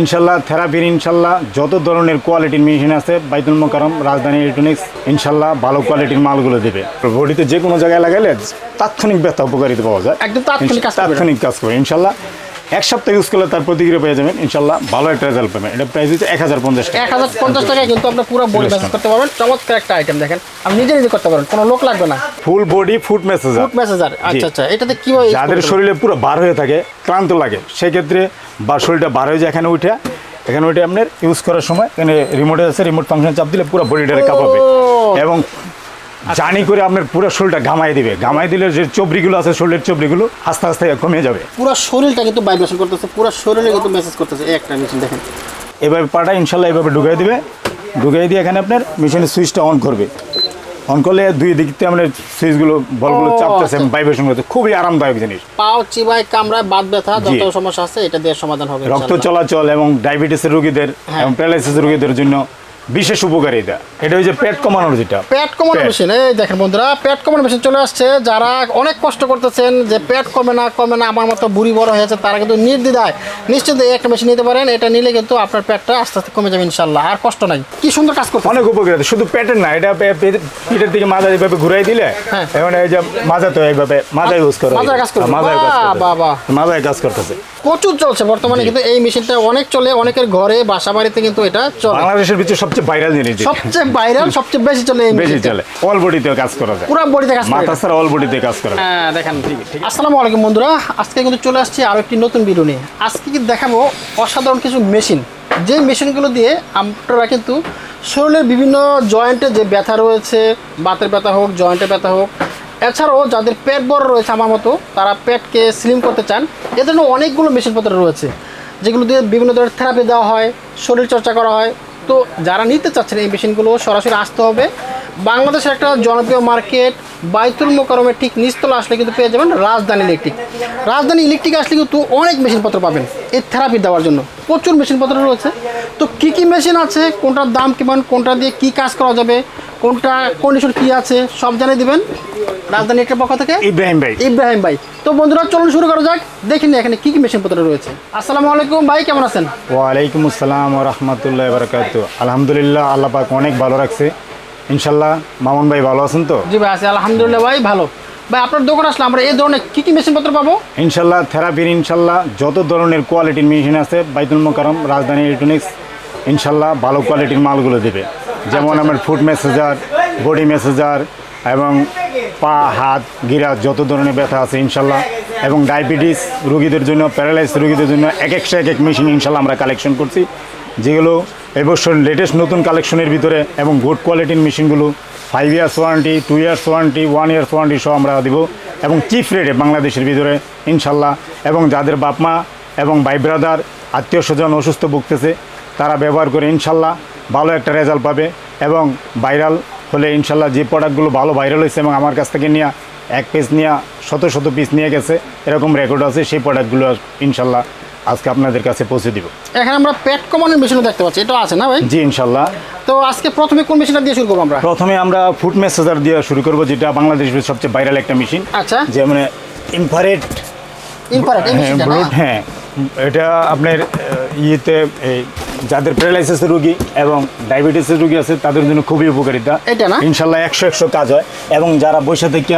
ইনশাল্লাহ থেরাপির ইনশাল্লাহ যত ধরনের কোয়ালিটির মেশিন আছে বাইতুল মোকারম রাজধানী ইলেকট্রনিক্স ইনশাল্লাহ ভালো কোয়ালিটির মালগুলো দেবে। বডিতে যে কোনো জায়গায় লাগাইলে তাৎক্ষণিক ব্যথা উপকারিতা পাওয়া যায়। একদম তাৎক্ষণিক কাজ করবে। ইনশাল্লাহ। এক সপ্তাহ ইউজ করলে তার প্রতিক্রিয়া পেয়ে যাবেন। ইনশাল্লাহ ভালো একটা রেজাল্ট পাবেন। এটা প্রাইস হচ্ছে এক হাজার পঞ্চাশ টাকা। এক হাজার পঞ্চাশ টাকায় কিন্তু আপনার পুরো বডি ম্যাসেজ করতে পারবেন। চমৎকার একটা আইটেম দেখেন। আপনি নিজে নিজে করতে পারবেন কোনো লোক লাগবে না। Full body foot massage foot massager আচ্ছা আচ্ছা এটাতে কীভাবে use যাদের শরীরে পুরো বার হয়ে থাকে ক্লান্ত লাগে সেক্ষেত্রে বা শরীরটা বার হয়ে যায় এখানে উঠে এখানে উঠে আপনার ইউজ করার সময় এখানে রিমোটে আছে রিমোট ফাংশন চাপ দিলে পুরো বডিটা কাঁপাবে। এবং জানি করে আপনার পুরো শরীরটা ঘামাই দিবে। ঘামাই দিলে যে চবরিগুলো আছে শরীরের চবরিগুলো আস্তে আস্তে কমে যাবে। পুরো শরীরটা কিন্তু ভাইব্রেশন করতেছে পুরো শরীরে কিন্তু মেসেজ করতেছে। এই একটা মেশিন দেখেন। এভাবে পাটা ইনশাল্লাহ এভাবে ঢুকাই দিবে। ঢুকাই দিয়ে এখানে আপনার মেশিনের সুইচটা অন করবে। অন করলে দুই দিক থেকে আপনার সুইচগুলো বলগুলো চাপতেছে আচ্ছা। ভাইব্রেশন করতে খুবই আরামদায়ক জিনিস। পাও চিবায় কামড়ায় বাত ব্যথা যত সমস্যা আছে এটা দিয়ে সমাধান হবে রক্ত চলাচল এবং ডায়াবেটিসের রোগীদের হ্যাঁ। এবং প্যারালাইসিস রোগীদের জন্য বিশেষ উপকারিতা। এটা হচ্ছে পেট কমানোর যেটা। পেট কমানো পেট। মেশিন এই দেখেন বন্ধুরা পেট কমানো মেশিন চলে আসছে। যারা অনেক কষ্ট করতেছেন যে পেট কমে না কমে না আমার মতো বুড়ি বড় হয়েছে তারা কিন্তু নির্দ্বিধায় নিশ্চিত এই একটা মেশিন নিতে পারেন। এটা নিলে কিন্তু আপনার পেটটা আস্তে আস্তে কমে যাবে ইনশাল্লাহ আর কষ্ট নাই। কি সুন্দর কাজ করতে অনেক উপকারিতা। শুধু পেটের না এটা পে- পে- পিঠের দিকে মাজা এইভাবে ঘুরাই দিলে হ্যাঁ। এখন এই যে মাজা তো এইভাবে মাজা ইউজ করে মাজায় কাজ করবে। মাজায় কাজ বাহ, করতেছে। বাহ, বাহ। মাজায় কাজ করতেছে। প্রচুর চলছে বর্তমানে কিন্তু এই মেশিনটা অনেক চলে অনেকের ঘরে বাসা বাড়িতে কিন্তু এটা চলে। বাংলাদেশের ভিতরে সবচেয়ে ভাইরাল জিনিস সবচেয়ে ভাইরাল সবচেয়ে বেশি চলে বেশি চলে। অল বডিতেও কাজ করা যায়। পুরো বডিতে কাজ করে মাথা ছাড়া অল বডিতে কাজ করা হ্যাঁ দেখেন আসসালামু আলাইকুম বন্ধুরা আজকে কিন্তু চলে আসছি আরও একটি নতুন ভিডিও নিয়ে। আজকে কি দেখাবো? অসাধারণ কিছু মেশিন যে মেশিনগুলো দিয়ে আপনারা কিন্তু শরীরের বিভিন্ন জয়েন্টে যে ব্যথা রয়েছে বাতের ব্যথা হোক জয়েন্টে ব্যথা হোক এছাড়াও যাদের পেট বড় রয়েছে আমার মতো তারা পেটকে স্লিম করতে চান এ জন্য অনেকগুলো মেশিনপত্র রয়েছে যেগুলো দিয়ে বিভিন্ন ধরনের থেরাপি দেওয়া হয় শরীর চর্চা করা হয় তো যারা নিতে চাচ্ছেন এই মেশিনগুলো সরাসরি আসতে হবে। বাংলাদেশের একটা জনপ্রিয় মার্কেট, বাইতুল মোকারমের ঠিক নিচতলা আসলে কিন্তু পেয়ে যাবেন রাজধানী ইলেকট্রিক। রাজধানী ইলেকট্রিক আসলে কিন্তু অনেক মেশিনপত্র পাবেন এই থেরাপি দেওয়ার জন্য। প্রচুর মেশিনপত্র রয়েছে। তো কী কী মেশিন আছে, কোনটার দাম কেমন, কোনটা দিয়ে কী কাজ করা যাবে কোনটা কন্ডিশন কী আছে সব জানিয়ে দিবেন রাজধানী ইলেকট্রিক পক্ষ থেকে। ইব্রাহিম ভাই। ইব্রাহিম ভাই। তো বন্ধুরা চলুন শুরু করা যাক দেখিনি এখানে কী কী মেশিনপত্র রয়েছে। আসসালামু আলাইকুম ভাই কেমন আছেন? ওয়ালাইকুম আসসালাম রহমতুল্লাহ বারকাত। আলহামদুলিল্লাহ আল্লাহ পাক অনেক ভালো রাখছে। ইনশাল্লাহ মামুন ভাই ভালো আছেন তো? জি ভাই আছি আলহামদুলিল্লাহ ভাই ভালো। ভাই আপনার দোকান আসলে আমরা এই ধরনের কী কী মেশিনপত্র পাবো? ইনশাল্লাহ থেরাপির ইনশাল্লাহ যত ধরনের কোয়ালিটির মেশিন আছে বাইতুল মোকারম রাজধানী ইলেকট্রনিক্স ইনশাল্লাহ ভালো কোয়ালিটির মালগুলো দেবে। যেমন আমার ফুড মেসেজার বডি মেসেজার এবং পা, হাত, গিরা, যত ধরনের ব্যথা আছে ইনশাল্লাহ। এবং ডায়াবেটিস রোগীদের জন্য প্যারালাইস রোগীদের জন্য এক একটা, এক এক মেশিন ইনশাল্লাহ আমরা কালেকশন করছি। যেগুলো এবছর লেটেস্ট নতুন কালেকশনের ভিতরে এবং গুড কোয়ালিটির মেশিনগুলো five years warranty two years warranty one years warranty সহ আমরা দেবো। এবং চিপ রেটে বাংলাদেশের ভিতরে ইনশাল্লাহ। এবং যাদের বাপ মা এবং ভাই ব্রাদার আত্মীয় স্বজন অসুস্থ ভুগতেছে, তারা ব্যবহার করে ইনশাল্লাহ। ভালো একটা রেজাল্ট পাবে এবং ভাইরাল হলে ইনশাল্লাহ যে প্রোডাক্টগুলো ভালো ভাইরাল হয়েছে এবং আমার কাছ থেকে নিয়ে এক পিস নিয়ে শত শত পিস নিয়ে গেছে এরকম রেকর্ড আছে সেই প্রোডাক্টগুলো ইনশাল্লাহ আজকে আপনাদের কাছে পৌঁছে দিব। এখানে আমরা পেট কমানোর মেশিনও দেখতে পাচ্ছি এটা আছে না ভাই? জি ইনশাল্লাহ। তো আজকে প্রথমে কোন মেশিনটা দিয়ে শুরু করব আমরা? প্রথমে আমরা ফুড মেসেজার দিয়ে শুরু করব যেটা বাংলাদেশের সবচেয়ে ভাইরাল একটা মেশিন আচ্ছা। যে মানে ইনফারেট ইনফারেট ব্লুট হ্যাঁ। এটা আপনার ইয়েতে এই যাদের প্যারালাইসিসের রোগী এবং ডায়াবেটিসের রোগী আছে তাদের জন্য খুবই উপকারিতা এটা না? ইনশাল্লাহ একশো একশো কাজ হয় এবং যারা বসে থেকে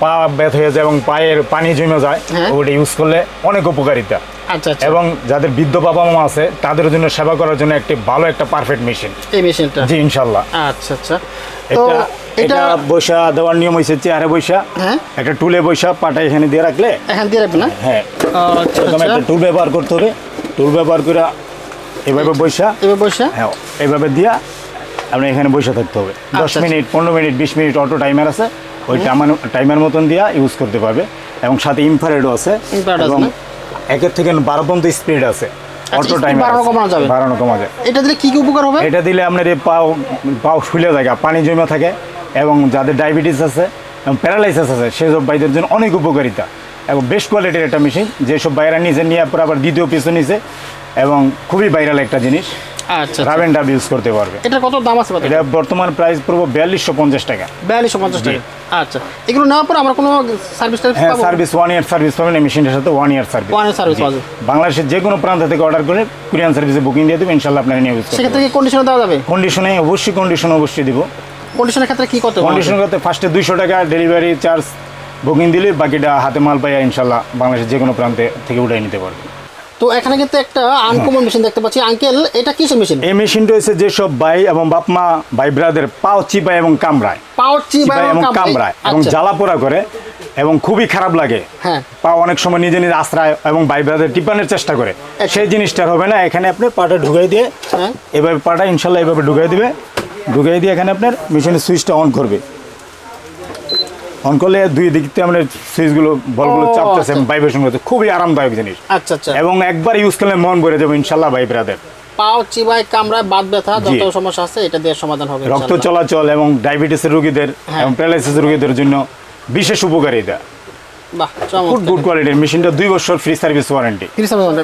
পা ব্যথ হয়ে যায় এবং পায়ের পানি জমে যায় হ্যাঁ। ওটা ইউজ করলে অনেক উপকারিতা। আচ্ছা আচ্ছা। এবং যাদের বৃদ্ধ বাবা মা আছে তাদের জন্য সেবা করার জন্য একটি ভালো একটা পারফেক্ট মেশিন এই মেশিনটা জি ইনশাল্লাহ আচ্ছা আচ্ছা। এটা এটা এটা বৈশা দেওয়ার নিয়ম হয়েছে চেয়ারে বৈশা। হ্যাঁ। একটা টুলে বৈশা পাটা এখানে দিয়ে রাখলে এখান দিয়ে রাখবেন না? হ্যাঁ। আচ্ছা একটা টুল ব্যবহার করতে হবে। টুল ব্যবহার করে এভাবে বৈশা। হ্যাঁ এইভাবে দিয়া আপনি এখানে বসে থাকতে হবে। দশ। মিনিট পনেরো মিনিট বিশ মিনিট অটো টাইমার আছে। ওই টাইমার টাইমার মতন দিয়া ইউজ করতে পারবে। এবং সাথে ইনফ্রারেডও আছে। আছে এবং? একের থেকে বারো পর্যন্ত স্পিড আছে। অটো টাইমার বাড়ানো কমানো যাবে? বাড়ানো কমা যায় এটা দিলে কি কি উপকার হবে? এটা দিলে আপনার এই পাও পাও ফুলে থাকে পানি জমে থাকে এবং যাদের ডায়াবেটিস আছে এবং প্যারালাইসিস আছে সেসব ভাইদের জন্য অনেক উপকারিতা। এবং বেস্ট কোয়ালিটির একটা মেশিন যেসব বাইরা নিচে নিয়ে পর আবার দ্বিতীয় পিছু নিছে এবং খুবই ভাইরাল একটা জিনিস। আচ্ছা ডাব ইউজ করতে পারবে। এটা কত দাম আছে এটা বর্তমান প্রাইস পড়ব বিয়াল্লিশশো পঞ্চাশ টাকা। বিয়াল্লিশশো পঞ্চাশ টাকা। আচ্ছা এগুলো নেওয়ার পর আমরা কোনো সার্ভিস হ্যাঁ সার্ভিস ওয়ান ইয়ার সার্ভিস পাবেন এই মেশিনটার সাথে one year service year service পাওয়া বাংলাদেশের যে কোনো প্রান্ত থেকে অর্ডার করে কুরিয়ান সার্ভিসে বুকিং দিয়ে দেবেন ইনশাল্লাহ আপনারা নিয়ে ইউজ সেক্ষেত্রে কি কন্ডিশনে দেওয়া যাবে? কন্ডিশনে অবশ্যই কন্ডিশন অবশ্যই দিব। কন্ডিশনের ক্ষেত্রে কি করতে কন্ডিশন করতে ফার্স্টে দুইশো টাকা ডেলিভারি চার্জ বুকিং দিলে বাকিটা হাতে মাল পাইয়া ইনশাল্লাহ বাংলাদেশের যে কোনো প্রান্তে থেকে উঠাই নিতে পারবে তো এখানে কিন্তু একটা আনকমন মেশিন দেখতে পাচ্ছি। আঙ্কেল এটা কিসের মেশিন এই মেশিনটা হচ্ছে যেসব ভাই এবং বাপমা ভাই ব্রাদের পাও চিপায় এবং কামড়ায়। পাওয়ার চি চিপায় এবং কামড়ায়। এবং জ্বালা পোড়া করে এবং খুবই খারাপ লাগে। হ্যাঁ। পা অনেক সময় নিজে নিজে আশ্রয় এবং ভাই ব্রাদের টিপানোর চেষ্টা করে। সেই জিনিসটা হবে না। এখানে আপনি পাটা ঢুকাই দিয়ে হ্যাঁ। এভাবে পাটা ইনশাল্লাহ এভাবে ঢুকাই দিবে। ঢুকাই দিয়ে এখানে আপনার মেশিনের সুইচটা অন করবে। অন করলে দুই দিক থেকে আমরা সুইচগুলো বলগুলো চাপতেছে আচ্ছা। ভাইব্রেশন করতে খুবই আরামদায়ক জিনিস। আচ্ছা আচ্ছা। এবং একবার ইউজ করলে মন ভরে যাবে ইনশাল্লাহ ভাই ব্রাদার পাও চিবাই কামড়ায় বাত ব্যথা যত সমস্যা আছে এটা দিয়ে সমাধান হবে রক্ত চলাচল এবং ডায়াবেটিসের রোগীদের রুগীদের এবং প্যারালাইসিস রোগীদের জন্য বিশেষ উপকারিতা। বাহ গুড কোয়ালিটির মেশিনটা দুই বছর ফ্রি সার্ভিস ওয়ারেন্টি।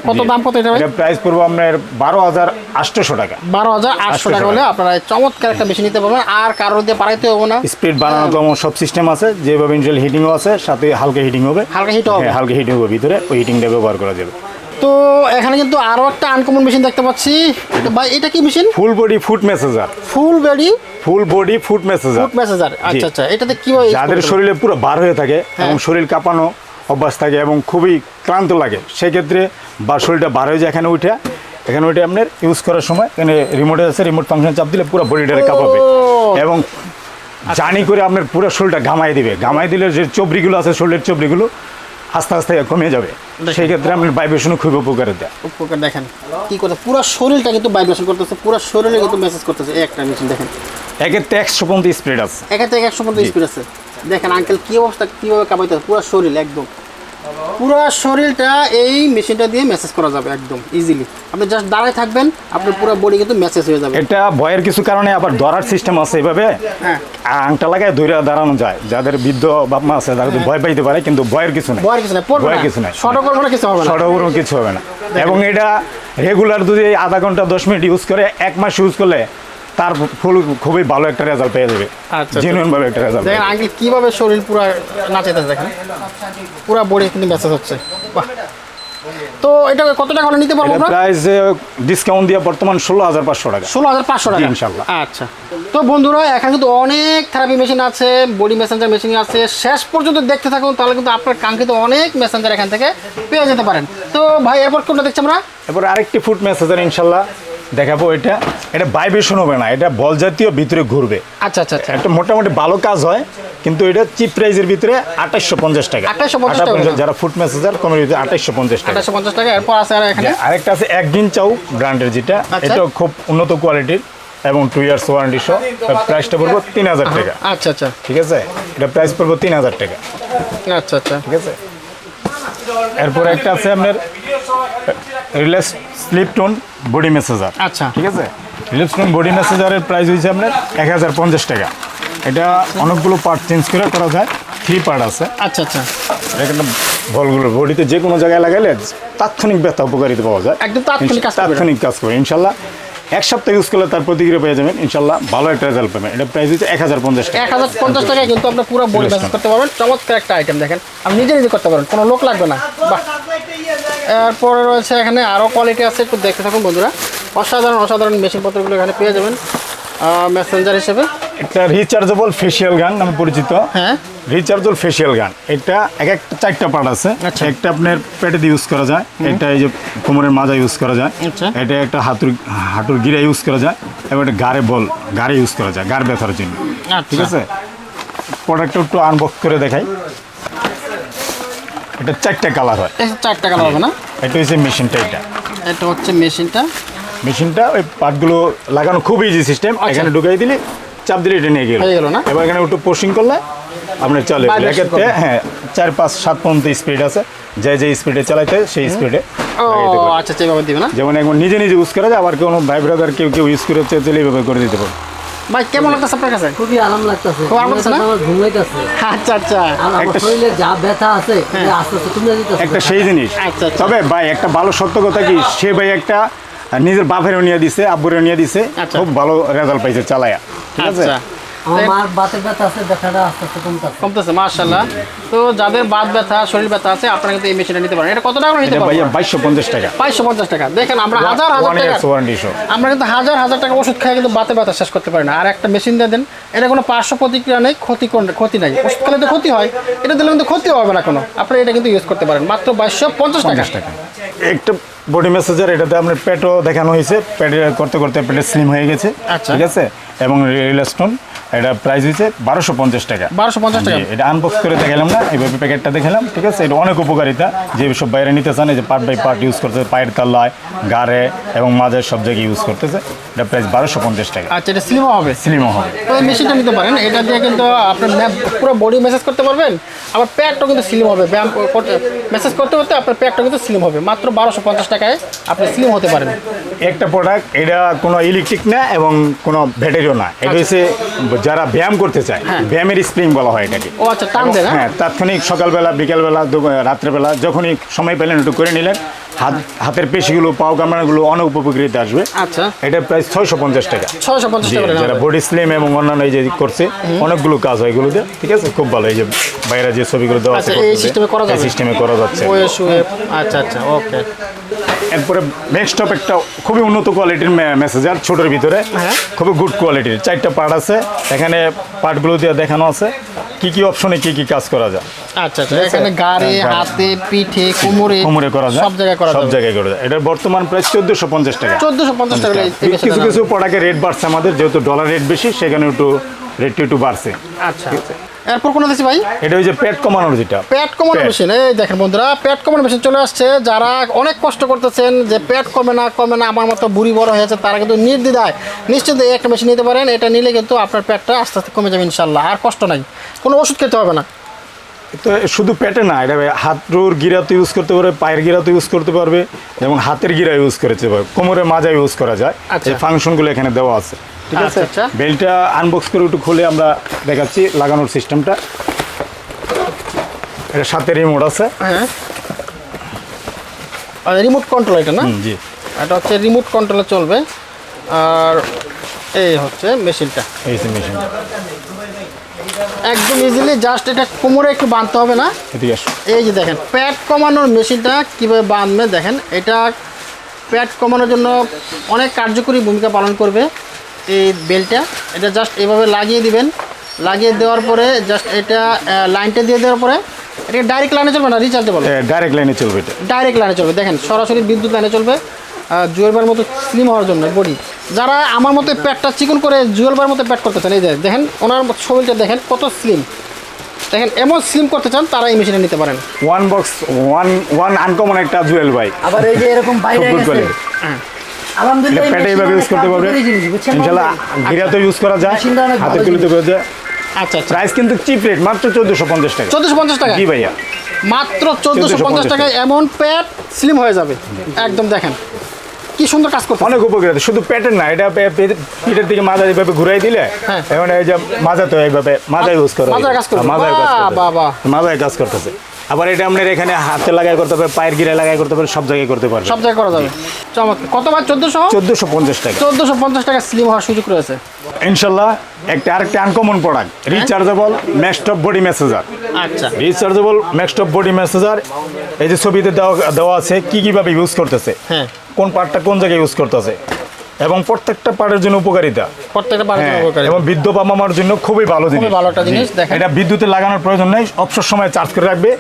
কত দাম কত এটা এটা প্রাইস পড়ব আপনার বারো হাজার আটশোশো টাকা। বারো হাজার আটশো টাকা হলে আপনারা চমৎকার একটা মেশিন নিতে পারবেন। আর কারোর দিয়ে হবে না। স্পিড তো সব সিস্টেম আছে। যেভাবে হিটিংও আছে সাথে হালকা হিটিং হবে। হালকা হিট হবে। হ্যাঁ হালকা হিটিং হবে ভিতরে। ওই হিটিংটা ব্যবহার করা যাবে। তো এখানে কিন্তু আরও একটা আনকমন মেশিন দেখতে পাচ্ছি। ভাই এটা কি machine full body foot massager full body full body foot massager foot massager আচ্ছা আচ্ছা এটাতে কীভাবে use যাদের শরীরে পুরো বার হয়ে থাকে হ্যাঁ। এবং শরীর কাঁপানো অভ্যাস থাকে এবং খুবই ক্লান্ত লাগে সেক্ষেত্রে বা শরীরটা বার হয়ে যায় এখানে উঠে। এখানে উঠে আপনার ইউজ করার সময় এখানে রিমোটে আছে রিমোট ফাংশন চাপ দিলে পুরো বডিটারে কাঁপাবে। এবং জানি করে আপনার পুরো শরীরটা ঘামাই দিবে। ঘামাই দিলে যে চবরিগুলো আছে শরীরের চবরিগুলো আস্তে আস্তে কমে যাবে। সেই ক্ষেত্রে আপনার ভাইব্রেশনও খুব উপকার দেয়। উপকার দেখেন কি করতে পুরো শরীরটা কিন্তু ভাইব্রেশন করতেছে পুরো শরীরে কিন্তু মেসেজ করতেছে। একটা মেশিন দেখেন। একের তো একশো পর্যন্ত স্প্রেড আছে। একের থেকে একশো পর্যন্ত স্পিড আছে। দেখেন আঙ্কেল কি অবস্থা কীভাবে কামাইতে পুরো শরীর একদম। পুরো শরীরটা এই মেশিনটা দিয়ে মেসেজ করা যাবে একদম ইজিলি আপনি জাস্ট দাঁড়ায় থাকবেন আপনার পুরো বডি কিন্তু মেসেজ হয়ে যাবে। এটা ভয়ের কিছু কারণে আবার ধরার সিস্টেম আছে এভাবে হ্যাঁ। আংটা লাগায় ধরে দাঁড়ানো যায়। যাদের বৃদ্ধ বাপ মা আছে তারা তো ভয় পাইতে পারে কিন্তু ভয়ের কিছু নেই। ভয়ের কিছু নাই ভয়ের কিছু নাই। শর্ট করব কিছু হবে না। ছোট বড় কিছু হবে না। এবং এটা রেগুলার যদি আধা ঘণ্টা দশ মিনিট ইউজ করে এক মাস ইউজ করলে তার ফুল খুবই ভালো একটা রেজাল্ট পেয়ে যাবে। আচ্ছা। জেনুইন ভাবে একটা রেজাল্ট দেখেন আঙ্কেল কীভাবে শরীর পুরো নাচাইতেছে দেখেন। পুরো বডি কিন্তু মেসেজ হচ্ছে। বাহ। তো এটা কত টাকা হলে নিতে পারব আমরা? প্রাইস ডিসকাউন্ট দিয়ে বর্তমান ষোলো হাজার পাঁচশো টাকা। ষোলো হাজার পাঁচশো টাকা? ইনশাল্লাহ। আচ্ছা। তো বন্ধুরা এখানে কিন্তু অনেক থেরাপি মেশিন আছে বডি মেসেঞ্জার মেশিন আছে। শেষ পর্যন্ত দেখতে থাকুন তাহলে কিন্তু আপনার কাঙ্ক্ষিত অনেক মেসেঞ্জার এখান থেকে পেয়ে যেতে পারেন। তো ভাই এরপর কোনটা দেখছি আমরা? এরপর আরেকটি ফুড মেসেজার ইনশাল্লাহ। দেখাবো এটা। এটা ভাইব্রেশন হবে না এটা বল জাতীয় ভিতরে ঘুরবে। আচ্ছা আচ্ছা আচ্ছা। একটা মোটামুটি ভালো কাজ হয় কিন্তু এটা চিপ প্রাইজের ভিতরে আঠাশশো পঞ্চাশ টাকা। 2850 টাকা। 2850 যারা ফুড মেসেজার কমের ভিতরে আঠাশশো পঞ্চাশ টাকা। আঠাশশো পঞ্চাশ টাকা এরপর আছে আর এখানে? আরেকটা আছে একদিন চাউ ব্র্যান্ডের যেটা আচ্ছা। এটা খুব উন্নত কোয়ালিটির এবং টু ইয়ার্স ওয়ারেন্টি সহ। প্রাইসটা পড়ব তিন হাজার টাকা। আচ্ছা আচ্ছা। ঠিক আছে? এটা প্রাইস পড়ব তিন হাজার টাকা। আচ্ছা আচ্ছা। ঠিক আছে? এরপর একটা আছে আপনার রিলেক্স স্লিপ টোন বডি মেসেজার আচ্ছা। ঠিক আছে? রিলেক্স টোন বডি মেসেজারের প্রাইস হয়েছে আপনার এক হাজার পঞ্চাশ টাকা। এটা অনেকগুলো পার্ট চেঞ্জ করে করা যায়। থ্রি পার্ট আছে। আচ্ছা আচ্ছা। এখানে বলগুলো বডিতে যে কোনো জায়গায় লাগাইলে তাৎক্ষণিক ব্যথা উপকারিতা পাওয়া যায়। একদম তাৎক্ষণিক তাৎক্ষণিক কাজ করে ইনশাল্লাহ। এক সপ্তাহ ইউজ করলে তার প্রতিক্রিয়া পেয়ে যাবেন। ইনশাল্লাহ ভালো একটা রেজাল্ট পাবেন। এটা প্রাইস হচ্ছে এক হাজার পঞ্চাশ টাকা। এক হাজার পঞ্চাশ টাকায় কিন্তু আপনার পুরো বডি মেসেজ করতে পারবেন। চমৎকার একটা আইটেম দেখেন। আপনি নিজে নিজে করতে পারবেন। কোনো লোক লাগবে না। বাহ। এরপরে রয়েছে এখানে আরও কোয়ালিটি আছে একটু দেখতে থাকুন বন্ধুরা। অসাধারণ অসাধারণ মেশিনপত্রগুলো এখানে পেয়ে যাবেন মেসেঞ্জার হিসেবে। একটা রিচার্জেবল ফেসিয়াল গান নামে পরিচিত। হ্যাঁ। রিচার্জেবল ফেসিয়াল গান এটা এক একটা চারটা পার্ট আছে। আচ্ছা। একটা আপনার পেটে দিয়ে ইউজ করা যায় এটা এই যে কোমরের মাজা ইউজ করা যায় আচ্ছা। এটা একটা হাতুর হাঁটুর গিরা ইউজ করা যায় এবং এটা গাড়ে বল গাড়ে ইউজ করা যায় গাড় ব্যথার জন্য। ঠিক আচ্ছা আছে প্রোডাক্টটা একটু আনবক্স করে দেখাই। এটা চারটা কালার হয়। এই চার টাকা লাগবে না? এটা হচ্ছে মেশিনটা এটা। এটা হচ্ছে মেশিনটা। মেশিনটা ওই পার্টগুলো লাগানো খুব ইজি সিস্টেম এখানে ঢুকাই দিলে চাপ দিলে এটা নিয়ে গেল। আচ্ছা। হয়ে গেল না? এবার এখানে একটু পোস্টিং করলে আপনার চলে এক্ষেত্রে হ্যাঁ চার পাঁচ সাত পর্যন্ত স্পিড আছে। যে যে স্পিডে চালাইতে সেই স্পিডে ও আচ্ছা আচ্ছা যেমন একবার নিজে নিজে ইউজ করা যায় আবার কোনো ভাই ব্রাদার কেউ কেউ ইউজ করে চাইলে এইভাবে করে দিতে পারে ভাই কেমন লাগতেছে আপনার কাছে? খুবই আরাম লাগতেছে। খুব আরাম লাগছে না? আমার ঘুমাইতেছে আচ্ছা আচ্ছা। আর একটা- শরীরে যা ব্যথা আছে আস্তে আস্তে দিতেছে। একটা সেই জিনিস। আচ্ছা, আচ্ছা। তবে ভাই একটা ভালো সত্য কথা কি সে ভাই একটা নিজের বাপের নিয়ে দিছে আব্বুরে নিয়ে দিছে আচ্ছা। খুব ভালো রেজাল্ট পাইছে চালায়া। ঠিক আছে? আচ্ছা। আমার বাতের ব্যথা আছে ব্যথাটা আস্তে আস্তে কমতেছে। কমতেছে মার্শাল্লাহ তো যাদের বাত ব্যথা শরীর ব্যথা আছে আপনারা কিন্তু এই মেশিনটা নিতে পারেন। এটা কত টাকা নিতে ভাইয়া টাকা। টাকা। দেখেন আমরা হাজার হাজার টাকা আমরা কিন্তু হাজার হাজার টাকা ওষুধ খাই কিন্তু বাতে ব্যথা শেষ করতে পারি না। আর একটা মেশিন দিয়ে দেন এটা কোনো পার্শ্ব প্রতিক্রিয়া নেই ক্ষতি কোন- ক্ষতি নাই। ওষুধ খেলে তো ক্ষতি হয়। এটা দিলে কিন্তু ক্ষতি হবে না কোনো। আপনারা এটা কিন্তু ইউজ করতে পারেন। মাত্র বাইশশো পঞ্চাশ টাকা। টাকা। একটা বডি মেসেজার এটাতে আপনার পেটও দেখানো হয়েছে। পেটে করতে করতে পেটে স্লিম হয়ে গেছে। আচ্ছা। ঠিক আছে? এবং রিলাস্টোন এটা প্রাইস হয়েছে বারোশো পঞ্চাশ টাকা। বারোশো পঞ্চাশ টাকা। এটা আনবক্স করে দেখালাম না এইভাবে প্যাকেটটা দেখালাম ঠিক আছে? এটা অনেক উপকারিতা। যে সব বাইরে নিতে চান এই যে পার্ট বাই পার্ট ইউজ করতেছে পায়ের তলায় গাড়ে এবং মাঝের সব জায়গায় ইউজ করতেছে এটা প্রাইস বারোশো পঞ্চাশ টাকা। আচ্ছা এটা স্লিমও হবে? স্লিমও হবে। এই মেশিনটা নিতে পারেন এটা দিয়ে কিন্তু আপনার পুরো বডি মেসেজ করতে পারবেন আবার প্যাডটাও কিন্তু স্লিম হবে। ব্যায়াম মেসেজ করতে করতে আপনার প্যাডটা কিন্তু স্লিম হবে মাত্র বারোশো পঞ্চাশ টাকায় আপনি স্লিম হতে পারেন। একটা প্রোডাক্ট এটা কোনো ইলেকট্রিক না এবং কোনো ব্যাটারিও না। এটা হচ্ছে যারা ব্যায়াম করতে চায় হ্যাঁ। ব্যায়ামের স্প্রিং বলা হয় এটাকে। ও আচ্ছা টান দেন হ্যাঁ? তাৎক্ষণিক সকালবেলা বিকালবেলা রাত্রেবেলা যখনই সময় পেলেন একটু করে নিলেন হাত হাতের পেশিগুলো পাও কামড়াগুলো অনেক উপকৃত আসবে। আচ্ছা। এটা প্রায় ছয়শো পঞ্চাশ টাকা। ছয়শো পঞ্চাশ টাকা যারা বডি স্লিম এবং অন্যান্য এই যে করছে অনেকগুলো কাজ হয় এগুলোতে ঠিক আছে? খুব ভালো এই যে বাইরে যে ছবিগুলো দেওয়া আছে আচ্ছা, এই system-এ করা যাবে? সিস্টেমে করা যাচ্ছে। আচ্ছা আচ্ছা ওকে এরপরে নেক্সট টপ একটা খুবই উন্নত কোয়ালিটির মেসেজার ছোটোর ভিতরে। হ্যাঁ। খুবই গুড কোয়ালিটির চারটা পার্ট আছে। এখানে পার্টগুলো দিয়ে দেখানো আছে। কি কি অপশনে কি কি কাজ করা যায়। আচ্ছা আচ্ছা। এখানে গাড়ি হ্যাঁ, হাতে পিঠে কোমরে কোমরে করা যায়। সব জায়গায় করা সব জায়গায় করা যায়। এটার বর্তমান প্রাইস চোদ্দোশো পঞ্চাশ টাকা। চোদ্দশো পঞ্চাশ টাকা কিছু কিছু প্রোডাক্টের রেট বাড়ছে আমাদের। যেহেতু ডলার রেট বেশি সেখানে একটু রেটটা একটু বাড়ছে। আচ্ছা। এরপর কোনো দেখছি ভাই? এটা ওই যে পেট কমানোর যেটা। পেট কমানো পেট। মেশিন এই দেখেন বন্ধুরা পেট কমানো মেশিন চলে আসছে। যারা অনেক কষ্ট করতেছেন যে পেট কমে না কমে না আমার মতো বুড়ি বড় হয়েছে তারা কিন্তু নির্দ্বিধায় নিশ্চিত এই একটা মেশিন নিতে পারেন। এটা নিলে কিন্তু আপনার পেটটা আস্তে আস্তে কমে যাবে ইনশাল্লাহ আর কষ্ট নাই। কোনো ওষুধ খেতে হবে না। তো শুধু পেটে না এটা হাতের গিরাতে ইউজ করতে পারবে পায়ের গিরাতে ইউজ করতে পারবে এবং হাতের গিরা ইউজ করেছে কোমরে মাজা ইউজ করা যায়। আচ্ছা। এই ফাংশনগুলো এখানে দেওয়া আছে। ঠিক আছে? আচ্ছা, আচ্ছা। বেলটা আনবক্স করে একটু খুলে আমরা দেখাচ্ছি লাগানোর সিস্টেমটা এটা সাথে রিমোট আছে। হ্যাঁ। আর রিমোট কন্ট্রোল এটা না? জি। এটা হচ্ছে রিমোট কন্ট্রোলে চলবে। আর এই হচ্ছে মেশিনটা এই যে মেশিনটা একদম ইজিলি জাস্ট এটা কোমরে একটু বাঁধতে হবে না? এই যে দেখেন প্যাট কমানোর মেশিনটা কীভাবে বাঁধবে দেখেন এটা প্যাট কমানোর জন্য অনেক কার্যকরী ভূমিকা পালন করবে। এই বেলটা এটা জাস্ট এভাবে লাগিয়ে দিবেন। লাগিয়ে দেওয়ার পরে জাস্ট এটা লাইনটা দিয়ে দেওয়ার পরে এটা ডাইরেক্ট লাইনে চলবে না রিচার্জ রিচার্জেবল ডাইরেক্ট লাইনে চলবে এটা। ডাইরেক্ট লাইনে চলবে। দেখেন সরাসরি বিদ্যুৎ লাইনে চলবে। জুয়েলবার মতো স্লিম হওয়ার জন্য বডি যারা আমার মতো প্যাটটা চিকন করে জুয়েলবার মতো প্যাট করতে চান এই যে দেখেন ওনার ছবিটা দেখেন কত স্লিম দেখেন এমন স্লিম করতে চান তারা এই মেশিনে নিতে পারেন। One box one one uncommon একটা জুয়েল ভাই আবার এই যে এরকম বাইরে গেছে। হ্যাঁ। আলহামদুলিল্লাহ পেটে এইভাবে ইউজ করতে পারবে। বুঝছেন? গিরাতে ইউজ করা যায় হাতে তুলিতে করা যায় আচ্ছা আচ্ছা। প্রাইস কিন্তু চিপ রেট মাত্র চোদ্দোশো পঞ্চাশ টাকা। চোদ্দোশো পঞ্চাশ টাকা? জি ভাইয়া। মাত্র চোদ্দোশো পঞ্চাশ 1450 টাকায় এমন প্যাট স্লিম হয়ে যাবে। একদম দেখেন কি সুন্দর কাজ করতে অনেক উপকৃত শুধু পেটের না এটা পিঠের দিকে মাজা এইভাবে ঘুরাই দিলে হ্যাঁ। এখন এই যে মাজা তো এইভাবে মাজায় ইউজ করে মাজায় কাজ বাহ। মাজায় কাজ করতেছে। আবার এটা আপনার এখানে হাতে লাগাই করতে পারে পায়ের গিরে লাগাই করতে পারে সব জায়গায় করতে পারবে সব জায়গায় করা যাবে? চমৎকার। কত বার চোদ্দোশো? চোদ্দোশো পঞ্চাশ টাকা। চোদ্দোশো পঞ্চাশ টাকা স্লিম হওয়ার সুযোগ রয়েছে। ইনশাল্লাহ একটা আরেকটা uncommon product rechargeable Maxtop body massager আচ্ছা। রিচার্জেবল ম্যাক্সটপ বডি মেসেজার এই যে ছবিতে দেওয়া দেওয়া আছে কি কীভাবে ইউজ করতেছে? হ্যাঁ। কোন পার্টটা কোন জায়গায় ইউজ করতেছে? এবং প্রত্যেকটা পার্টের জন্য উপকারিতা। প্রত্যেকটা হ্যাঁ। এবং বিদ্যুৎ বাবা মামার জন্য খুবই ভালো জিনিস। ভালো একটা জিনিস, দেখেন। এটা বিদ্যুতে লাগানোর প্রয়োজন নেই অবসর সময় চার্জ করে রাখবে।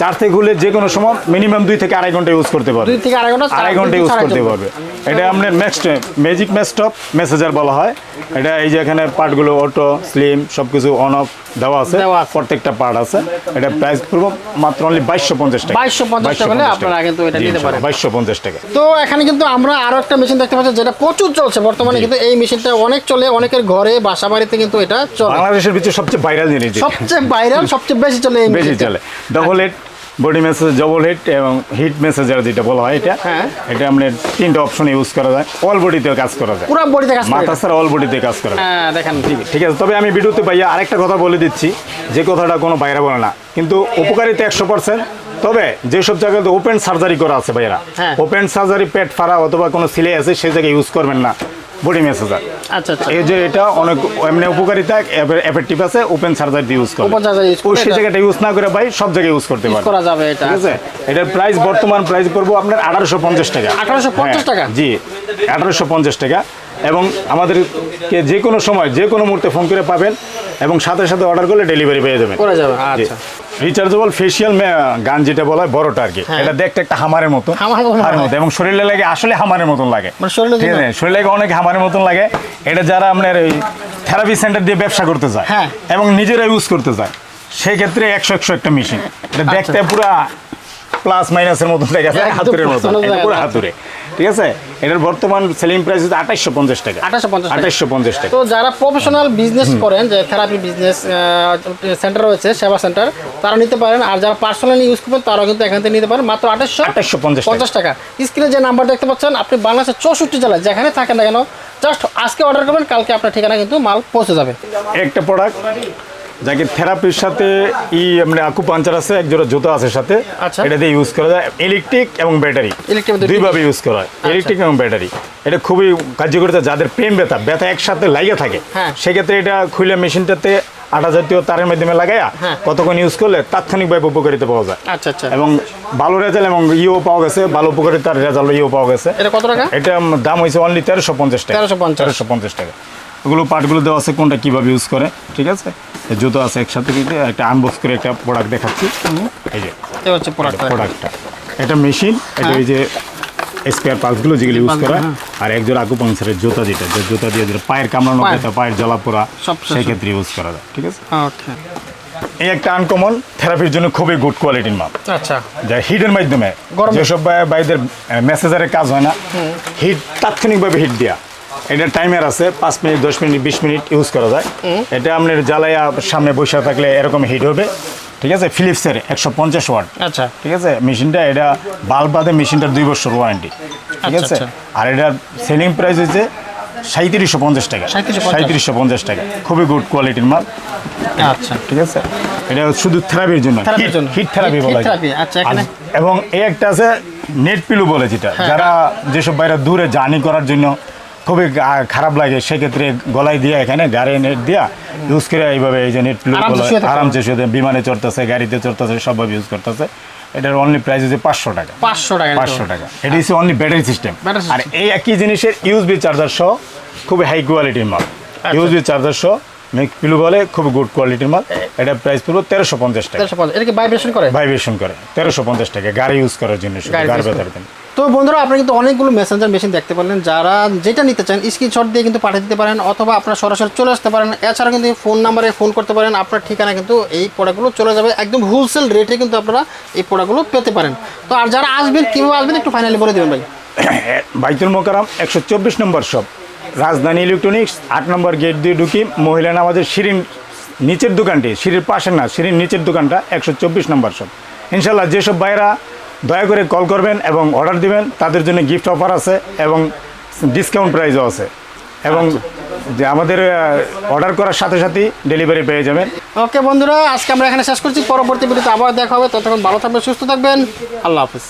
চার্জ থেকে খুলে যে কোনো সময় মিনিমাম দুই থেকে আড়াই ঘণ্টা ইউজ করতে পারবে। দুই থেকে আড়াই ঘণ্টা, আড়াই ঘণ্টা ইউজ করতে পারবে। এটা আপনার নেক্সট ম্যাজিক ম্যাস্টপ মেসেজার বলা হয়। এটা এই যে এখানে পার্টগুলো অটো স্লিম সব কিছু অন অফ দেওয়া আছে। প্রত্যেকটা পার্ট আছে। এটা প্রাইস পড়ব মাত্র অনলি বাইশশো পঞ্চাশ টাকা। 2250 টাকা আপনারা কিন্তু এটা নিতে পারেন। বাইশশো পঞ্চাশ টাকা। তো এখানে কিন্তু আমরা আরও একটা মেশিন দেখতে পাচ্ছি যেটা প্রচুর চলছে। বর্তমানে কিন্তু এই মেশিনটা অনেক চলে অনেকের ঘরে বাসা বাড়িতে কিন্তু এটা চলে। বাংলাদেশের ভিতরে সবচেয়ে ভাইরাল জিনিস সবচেয়ে ভাইরাল সবচেয়ে বেশি চলে এই বেশি চলে। Double head body massage double head এবং হিট মেসেজার যেটা বলা হয় এটা। হ্যাঁ। এটা আপনার তিনটা অপশন ইউজ করা যায়। অল বডিতে কাজ করা যায়। পুরো বডিতে কাজ করে মাথা। ছাড়া অল বডিতে কাজ করা হ্যাঁ দেখেন ঠিক। আছে তবে আমি ভিডিওতে পাইয়া আরেকটা কথা বলে দিচ্ছি। যে কথাটা কোনো বাইরে বলে না। কিন্তু উপকারিতা একশো পার্সেন্ট তবে যেসব জায়গাতে ওপেন সার্জারি করা আছে ভাইরা হ্যাঁ। ওপেন সার্জারি পেট ফাড়া অথবা কোনো সিলে আছে সেই জায়গায় ইউজ করবেন না। বডি মেসেজার আচ্ছা আচ্ছা। এই যে এটা অনেক এমনি উপকারিতা এফেক্টিভ আছে ওপেন সার্জারি ইউজ সেই জায়গাটা ইউজ না করে ভাই সব জায়গায় ইউজ করতে Use পারবে করা যাবে এটা। ঠিক আছে? এটার প্রাইস বর্তমান প্রাইস করব আপনার আঠারোশো পঞ্চাশ টাকা। 1850 টাকা? হ্যাঁ, জি আঠারোশো পঞ্চাশ টাকা। এবং আমাদেরকে যে কোনো সময় যে কোনো মুহূর্তে ফোন করে পাবেন এবং সাথে সাথে অর্ডার করলে ডেলিভারি পেয়ে যাবেন। করে যাবে আচ্ছা। রিচার্জেবল ফেসিয়াল গান যেটা বলা হয় বড়টা আর কি। হ্যাঁ। এটা দেখতে একটা হামারের মতো। হামারের এবং শরীরে লাগে আসলে হামারের মতন লাগে। মানে ঠিক আছে? শরীরে লাগে অনেক হামারের মতন লাগে। এটা যারা আপনার এই থেরাপি সেন্টার দিয়ে ব্যবসা করতে যায় হ্যাঁ। এবং নিজেরা ইউজ করতে যায় সেক্ষেত্রে একশো একশো একটা মেশিন এটা দেখতে পুরা প্লাস মাইনাসের মতন দেখা হাতুরের মতন। পুরো হাতুরে ঠিক আছে? এটার বর্তমান সেলিং প্রাইস হচ্ছে আঠাইশশো পঞ্চাশ টাকা। 2850 টাকা। আঠাইশশো পঞ্চাশ টাকা। তো যারা প্রফেশনাল বিজনেস করেন যে থেরাপি বিজনেস সেন্টার রয়েছে সেবা সেন্টার তারা নিতে পারেন। আর যারা পার্সোনালি ইউজ করবেন তারাও কিন্তু এখান থেকে নিতে পারেন। মাত্র আঠাশশো 2850 পঞ্চাশ টাকা। স্ক্রিনে যে নাম্বার দেখতে পাচ্ছেন আপনি বাংলাদেশের চৌষট্টি জেলায় যেখানে থাকেন না কেন জাস্ট আজকে অর্ডার করবেন কালকে আপনার ঠিকানা কিন্তু মাল পৌঁছে যাবে। একটা প্রোডাক্ট যাকে থেরাপির সাথে ই মানে আকু পাঞ্চার আছে এক জোড়া জুতো আছে সাথে আচ্ছা। এটা দিয়ে ইউজ করা যায়। ইলেকট্রিক এবং ব্যাটারি দুইভাবে ইউজ করা হয়। ইলেকট্রিক এবং ব্যাটারি এটা খুবই কার্যকরিতা যাদের প্রেম ব্যথা ব্যথা একসাথে লাগিয়ে থাকে হ্যাঁ। সেক্ষেত্রে এটা খুলে মেশিনটাতে আটা জাতীয় তারের মাধ্যমে লাগাইয়া হ্যাঁ। কতক্ষণ ইউজ করলে তাৎক্ষণিকভাবে উপকারিতা পাওয়া যায়। আচ্ছা আচ্ছা। এবং ভালো রেজাল্ট এবং ইও পাওয়া গেছে ভালো উপকারিতার রেজাল্ট ইও পাওয়া গেছে। এটা কত টাকা? এটা দাম হয়েছে অনলি তেরোশো পঞ্চাশ টাকা। 1350 তেরোশো পঞ্চাশ টাকা। ওগুলো পার্টগুলো দেওয়া আছে কোনটা কীভাবে ইউজ করে ঠিক আছে? জুতো আছে একসাথে কিন্তু একটা আনবক্স করে একটা প্রোডাক্ট দেখাচ্ছি। এই যে হচ্ছে প্রোডাক্টটা এটা মেশিন এটা এই যে স্পেয়ার পার্টসগুলো যেগুলো ইউজ করা আর একজন আকু পাংচারের জুতা যেটা যে জুতা দিয়ে যেটা পায়ের কামড়ানো। ব্যথা পায়ের। জ্বালাপোড়া সব শেষ। সেই ক্ষেত্রে ইউজ করা যায় ঠিক আছে? ওকে এই একটা আনকমন থেরাপির জন্য খুবই গুড কোয়ালিটির মাপ আচ্ছা। যা হিটের মাধ্যমে যেসব ভাই- ভাইদের মেসেজারের কাজ হয় না হিট তাৎক্ষণিকভাবে হিট দেওয়া এটা টাইমার আছে পাঁচ মিনিট দশ মিনিট বিশ মিনিট ইউজ করা যায়। এটা আপনার জ্বালাইয়া সামনে বসে থাকলে এরকম হিট হবে। ঠিক আছে? ফিলিপসের একশো পঞ্চাশ ওয়াট আচ্ছা। ঠিক আছে? মেশিনটা এটা বাল্ব বাদে মেশিনটার দুই বছর ওয়ারেন্টি ঠিক আচ্ছা, আছে? আচ্ছা। আর এটার সেলিং প্রাইস হচ্ছে সাঁত্রিশশো পঞ্চাশ টাকা। সাঁত্রিশশো পঞ্চাশ। টাকা। খুবই গুড কোয়ালিটির মাল। আচ্ছা। ঠিক আছে? এটা শুধু থেরাপির জন্য। হিট থেরাপি বলা আচ্ছা, এবং এই একটা আছে নেট পিলু বলে যেটা। হ্যাঁ। যারা যেসব বাইরে দূরে জার্নি করার জন্য খুবই খারাপ লাগে। সেক্ষেত্রে গলায় দিয়ে এখানে গাড়ি নেট দিয়া ইউজ করে এইভাবে এই যে নেট আরামসে শুধু শুয়ে। বিমানে চড়তেছে গাড়িতে চড়তেছে সবভাবে ইউজ করতেছে। এটার অনলি প্রাইস হচ্ছে পাঁচশো টাকা। পাঁচশো টাকা পাঁচশো টাকা। এটা হচ্ছে অনলি ব্যাটারি সিস্টেম আর এই একই জিনিসের ইউএসবি চার্জার সহ খুবই হাই কোয়ালিটির মাল। ইউজবি চার্জার সহ মেক পিলু বলে খুব গুড কোয়ালিটির মাল। এটা প্রাইস পড়ব তেরোশো পঞ্চাশ টাকা। এটা কি ভাইব্রেশন করে? ভাইব্রেশন করে। তেরোশো পঞ্চাশ টাকা। গাড়ি ইউজ করার জন্য গাড়ি তো বন্ধুরা আপনি কিন্তু অনেকগুলো মেসেঞ্জার মেশিন দেখতে পারলেন। যারা যেটা নিতে চান স্ক্রিনশট দিয়ে কিন্তু পাঠিয়ে দিতে পারেন অথবা আপনারা সরাসরি চলে আসতে পারেন। এছাড়া কিন্তু ফোন নাম্বারে ফোন করতে পারেন। আপনার ঠিকানা কিন্তু এই প্রোডাক্টগুলো চলে যাবে। একদম হোলসেল রেটে কিন্তু আপনারা এই প্রোডাক্টগুলো পেতে পারেন। তো আর যারা আসবেন কীভাবে আসবেন একটু ফাইনালি বলে দেবেন ভাই। বাইতুল মোকারাম একশো চব্বিশ নম্বর শপ রাজধানী ইলেকট্রনিক্স আট নম্বর গেট দিয়ে ঢুকি মহিলা আমাদের সিঁড়ির নিচের দোকানটি সিঁড়ির পাশে না সিঁড়ির নিচের দোকানটা একশো চব্বিশ নম্বর সব ইনশাল্লাহ যেসব ভাইরা দয়া করে কল করবেন এবং অর্ডার দিবেন তাদের জন্য গিফট অফার আছে এবং ডিসকাউন্ট প্রাইসও আছে। এবং যে আমাদের অর্ডার করার সাথে সাথেই ডেলিভারি পেয়ে যাবেন। ওকে বন্ধুরা আজকে আমরা এখানে শেষ করছি। পরবর্তী ভিডিওতে আবার দেখা হবে। ততক্ষণ ভালো থাকবেন সুস্থ থাকবেন। আল্লাহ হাফিজ।